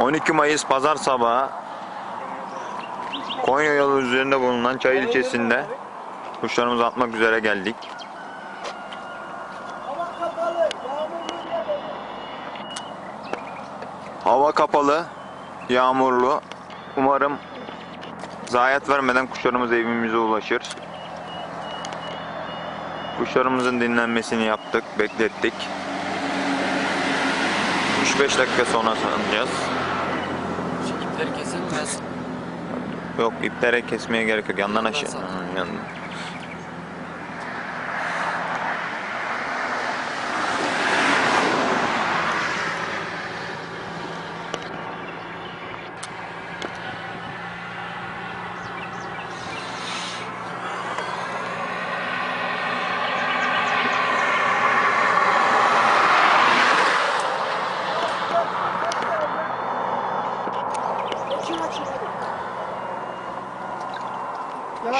12 Mayıs Pazar sabahı Konya yolu üzerinde bulunan Çayır ilçesinde kuşlarımızı atmak üzere geldik. Hava kapalı, yağmurlu. Umarım zayiat vermeden kuşlarımız evimize ulaşır. Kuşlarımızın dinlenmesini yaptık, beklettik. 3-5 dakika sonra sanacağız. İpleri kesilmez. Yok iplere kesmeye gerek yok. Yandan aşağı. Hı, yandan.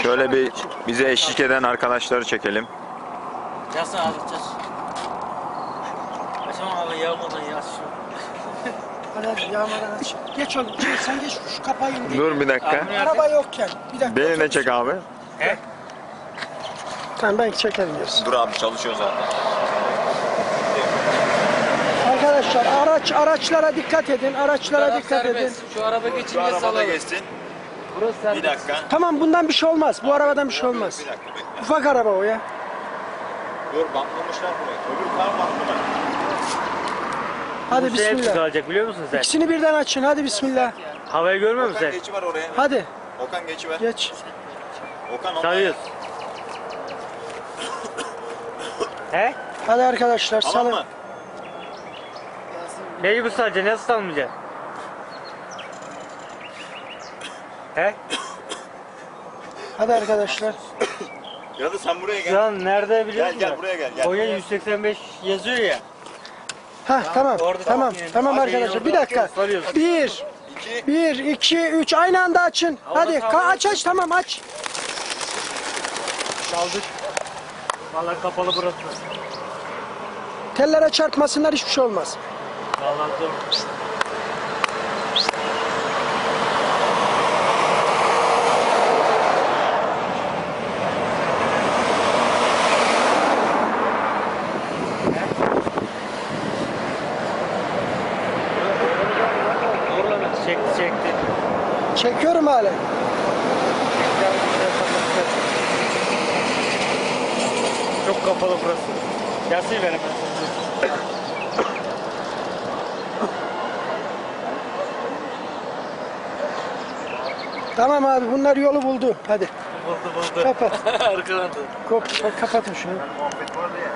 Şöyle bir bize eşlik eden arkadaşları çekelim. Yasın alacağız. Açamam abi yağmadan yaz şu. Hadi hadi yağmadan aç. Geç oğlum. Geç, sen geç şu kapağı indir. Dur bir dakika. Abi, Araba yokken. Bir dakika. Beni de çek abi. He? Tamam ben çekerim diyorsun. Dur abi çalışıyor zaten. Arkadaşlar araç araçlara dikkat edin. Araçlara dikkat edin. Şu araba geçince salalım. geçsin. Burası serbest. Tamam bundan bir şey olmaz. Bu arabadan bir şey olmaz. Bir dakika bekle. Ufak araba o ya. Dur bantlamışlar burayı. Öbür kar bantlı Hadi Bu hep bismillah. kalacak biliyor musun sen? İkisini birden açın. Hadi bismillah. Havayı görmüyor musun Okan sen? geçiver oraya. Hadi Okan geçiver. geç. Okan Sayıyoruz. He? Hadi arkadaşlar Tamam salın. mı? Neyi bu sadece? Nasıl salmayacak? He? Hadi arkadaşlar. Ya da sen buraya gel. an nerede biliyor Gel musun? gel buraya gel. gel. Konya 185 yazıyor ya. Ha tamam. orada Tamam. tamam. Tamam Hadi arkadaşlar. Bir dakika. sarıyoruz. Bir. İki. Bir, iki, üç. Aynı anda açın. Hadi ka- aç aç tamam aç. Kaldık. Vallahi kapalı burası. Tellere çarpmasınlar hiçbir şey olmaz. Vallahi zor. Çekti çekti. Çekiyorum hala. Çok kapalı burası. Yasin benim. Tamam abi bunlar yolu buldu. Hadi Buldu buldu. kapat. Arkadan da. Kop, kapatın şunu.